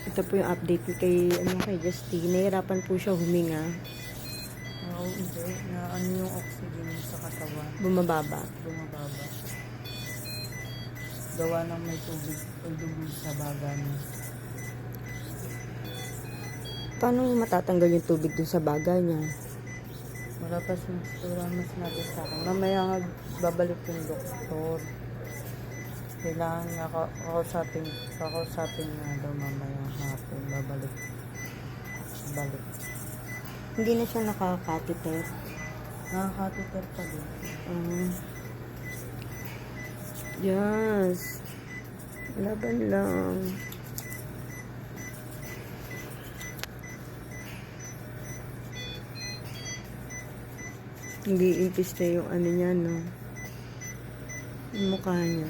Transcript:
Ito po yung update kay, ano, kay Justine. Nahirapan po siya huminga. Oo, hindi. Na ano yung oxygen sa katawan. Bumababa. Bumababa. Gawa ng may tubig o dugo sa baga niya. Paano matatanggal yung tubig dun sa baga niya? Wala pa sin- wala mas sinabi sa akin. Mamaya nga babalik yung doktor. Kailangan nga ka- kakausapin, kakausapin nga daw mamaya hapon. Babalik. Balik. Hindi na siya nakakateter. Nakakatutor pa din. Um, yes. Laban lang. Hindi impis na yung ano niya, no? Yung mukha niya.